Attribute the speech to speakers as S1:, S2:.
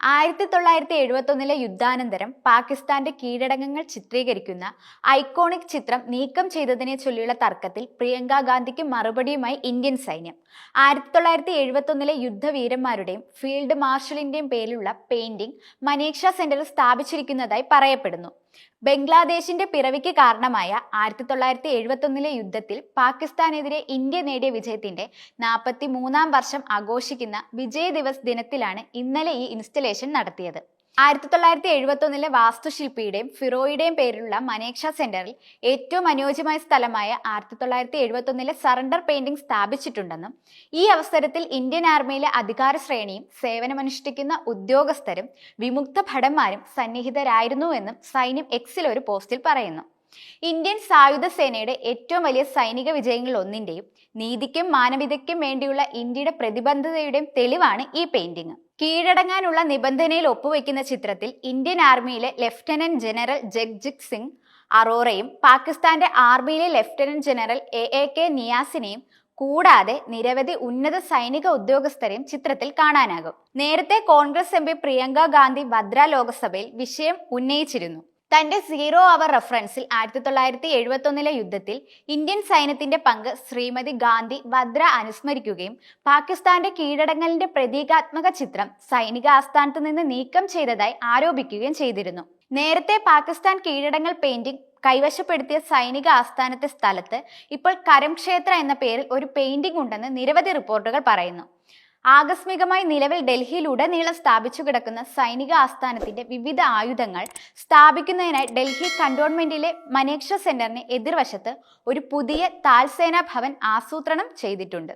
S1: ആയിരത്തി തൊള്ളായിരത്തി എഴുപത്തൊന്നിലെ യുദ്ധാനന്തരം പാകിസ്ഥാന്റെ കീഴടങ്ങങ്ങൾ ചിത്രീകരിക്കുന്ന ഐക്കോണിക് ചിത്രം നീക്കം ചെയ്തതിനെ ചൊല്ലിയുള്ള തർക്കത്തിൽ പ്രിയങ്ക ഗാന്ധിക്ക് മറുപടിയുമായി ഇന്ത്യൻ സൈന്യം. ആയിരത്തി തൊള്ളായിരത്തി എഴുപത്തൊന്നിലെ യുദ്ധവീരന്മാരുടെയും ഫീൽഡ് മാർഷലിന്റെയും പേരിലുള്ള പെയിന്റിംഗ് മനീക്ഷ സെന്ററിൽ സ്ഥാപിച്ചിരിക്കുന്നതായി പറയപ്പെടുന്നു. ബംഗ്ലാദേശിന്റെ പിറവിക്ക് കാരണമായ ആയിരത്തി തൊള്ളായിരത്തി എഴുപത്തൊന്നിലെ യുദ്ധത്തിൽ പാകിസ്ഥാനെതിരെ ഇന്ത്യ നേടിയ വിജയത്തിന്റെ നാൽപ്പത്തി മൂന്നാം വർഷം ആഘോഷിക്കുന്ന വിജയ് ദിവസ് ദിനത്തിലാണ് ഇന്നലെ ഈ ഇൻസ്റ്റലേഷൻ നടത്തിയത്. ആയിരത്തി തൊള്ളായിരത്തി എഴുപത്തൊന്നിലെ വാസ്തുശില്പിയുടെയും ഫിറോയുടെയും പേരിലുള്ള മനേക്ഷ സെന്ററിൽ ഏറ്റവും അനുയോജ്യമായ സ്ഥലമായ ആയിരത്തി തൊള്ളായിരത്തി എഴുപത്തൊന്നിലെ സറണ്ടർ പെയിന്റിംഗ് സ്ഥാപിച്ചിട്ടുണ്ടെന്നും ഈ അവസരത്തിൽ ഇന്ത്യൻ ആർമിയിലെ അധികാര ശ്രേണിയും സേവനമനുഷ്ഠിക്കുന്ന ഉദ്യോഗസ്ഥരും വിമുക്ത ഭടന്മാരും സന്നിഹിതരായിരുന്നു എന്നും സൈന്യം എക്സിൽ ഒരു പോസ്റ്റിൽ പറയുന്നു. ഇന്ത്യൻ സായുധ സേനയുടെ ഏറ്റവും വലിയ സൈനിക വിജയങ്ങളിൽ ഒന്നിന്റെയും നീതിക്കും മാനവികതയ്ക്കും വേണ്ടിയുള്ള ഇന്ത്യയുടെ പ്രതിബദ്ധതയുടെയും തെളിവാണ് ഈ പെയിന്റിംഗ്. കീഴടങ്ങാനുള്ള നിബന്ധനയിൽ ഒപ്പുവെക്കുന്ന ചിത്രത്തിൽ ഇന്ത്യൻ ആർമിയിലെ ലഫ്റ്റനന്റ് ജനറൽ ജഗ്ജിത് സിംഗ് അറോറയും പാകിസ്ഥാന്റെ ആർമിയിലെ lieutenant general A A K നിയാസിനെയും കൂടാതെ നിരവധി ഉന്നത സൈനിക ഉദ്യോഗസ്ഥരെയും ചിത്രത്തിൽ കാണാനാകും. നേരത്തെ Congress M P Priyanka Gandhi Vadra ലോക്സഭയിൽ വിഷയം ഉന്നയിച്ചിരുന്നു. തന്റെ സീറോ അവർ റഫറൻസിൽ ആയിരത്തി തൊള്ളായിരത്തി എഴുപത്തൊന്നിലെ യുദ്ധത്തിൽ ഇന്ത്യൻ സൈന്യത്തിന്റെ പങ്ക് ശ്രീമതി ഗാന്ധി ഭദ്ര അനുസ്മരിക്കുകയും പാകിസ്ഥാന്റെ കീഴടങ്ങലിന്റെ പ്രതീകാത്മക ചിത്രം സൈനിക ആസ്ഥാനത്ത് നിന്ന് നീക്കം ചെയ്തതായി ആരോപിക്കുകയും ചെയ്തിരുന്നു. നേരത്തെ പാകിസ്ഥാൻ കീഴടങ്ങൽ പെയിന്റിംഗ് കൈവശപ്പെടുത്തിയ സൈനിക ആസ്ഥാനത്തെ സ്ഥലത്ത് ഇപ്പോൾ കരം ക്ഷേത്ര എന്ന പേരിൽ ഒരു പെയിന്റിംഗ് ഉണ്ടെന്ന് നിരവധി റിപ്പോർട്ടുകൾ പറയുന്നു. ആകസ്മികമായി നിലവിൽ ഡൽഹിയിലുടനീളം സ്ഥാപിച്ചു കിടക്കുന്ന സൈനിക ആസ്ഥാനത്തിന്റെ വിവിധ ആയുധങ്ങൾ സ്ഥാപിക്കുന്നതിനായി ഡൽഹി കണ്ടോൺമെന്റിലെ മനേക്ഷ സെന്ററിന് എതിർവശത്ത് ഒരു പുതിയ താൽസേന ഭവൻ ആസൂത്രണം ചെയ്തിട്ടുണ്ട്.